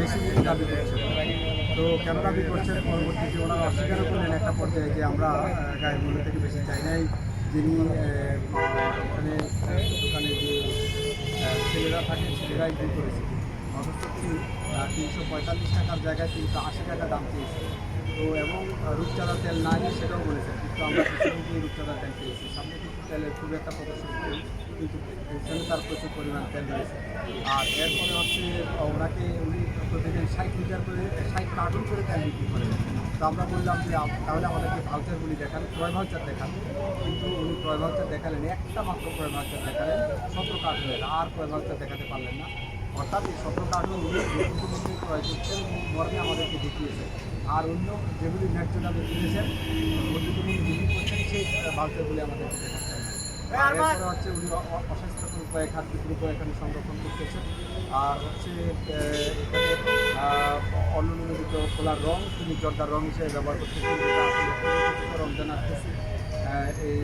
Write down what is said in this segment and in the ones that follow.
বেশি দাবি করছেন তো কেন দাবি করছেন পরবর্তীতে ওনারা অস্বীকার করলেন একটা পর্যায়ে যে আমরা গায়ের মূল্য থেকে বেশি চাই নাই। যিনি ওখানে দোকানে যে ছেলেরা থাকে, ছেলেরাই বিল করেছে। অথচ তিনশো পঁয়তাল্লিশ টাকার জায়গায় তিনশো আশি টাকা দাম চেয়েছে তো এবং রূপচাঁদা তেল নাই সেটাও বলেছেন কিন্তু আমরা রূপচাঁদা তেল পেয়েছি। সামনে কিন্তু তেলের খুব একটা প্রদর্শন কিন্তু এখানে তার প্রচুর পরিমাণ তেল রয়েছে। আর এরপরে হচ্ছে, ওনাকে উনি প্রতিদিন ষাট লিটার করে, ষাট কার্টুন করে তেল বিক্রি করেন। তো আমরা বললাম যে তাহলে আমাদেরকে ভাউচারগুলি দেখান, ক্রয় ভাউচার দেখান। কিন্তু উনি ক্রয় ভাউচার দেখালেন একটা মাত্র ক্রয় ভাউচার দেখালেন, সতেরো কার্টুনের। আর ক্রয় ভাউচার দেখাতে পারলেন না। অর্থাৎ এই সতেরো কার্টুন উনি প্রতিদিন ক্রয় করছেন মর্মে আমাদেরকে দেখিয়েছেন। আর অন্য যেগুলি ন্যায্য দামে কিনেছেন উনি বিক্রি করছেন, সেই ভাউচারগুলি আমাদেরকে দেখাচ্ছেন হচ্ছে উনি অস্বাস্থ্যকর উপায়ে খাদ্য দ্রব্য এখানে সংরক্ষণ করতেছেন আর হচ্ছে অননুমোদিত খোলার রং তিনি জর্দার রং হিসেবে ব্যবহার করতেছেন আসলে রমজান আসতেছে। এই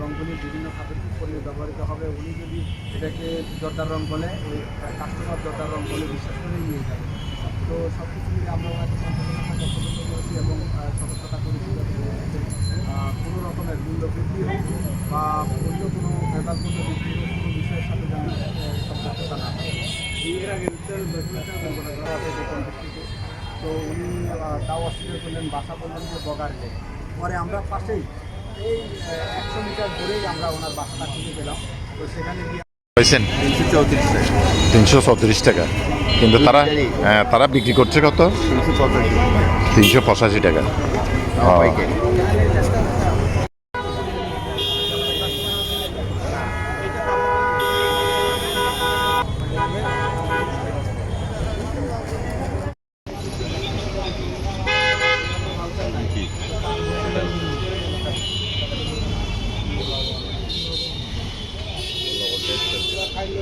রঙগুলি বিভিন্ন খাদ্য পণ্যে ব্যবহৃত হবে। উনি যদি এটাকে জর্দার রং বলে ওই কাস্টমার জর্দার রং বলে বিশ্বাস করেই নিয়ে যাবে। তো সব কিছু মিলে আমরা ওনাকে সচেতনতা এবং সতর্কতা করেছি বা অন্য কোনো ভেদাল মূল্য কোনো বিষয়ের সাথে যেন আহ, না এর আগে রিটেল দুর্ঘটনা আছে যে কন্ট্রাক্টটিতে তো উনি তাও অস্বীকার করলেন বাসা বললেন যে বগারলে পরে আমরা পাশেই এই একশো মিটার দূরেই আমরা ওনার বাসাটা খুঁজে পেলাম। তো সেখানে গিয়ে তিনশো চৌত্রিশ টাকা। কিন্তু তারা হ্যাঁ, তারা বিক্রি করছে কত? তিনশো তিনশো পঁচাশি টাকা।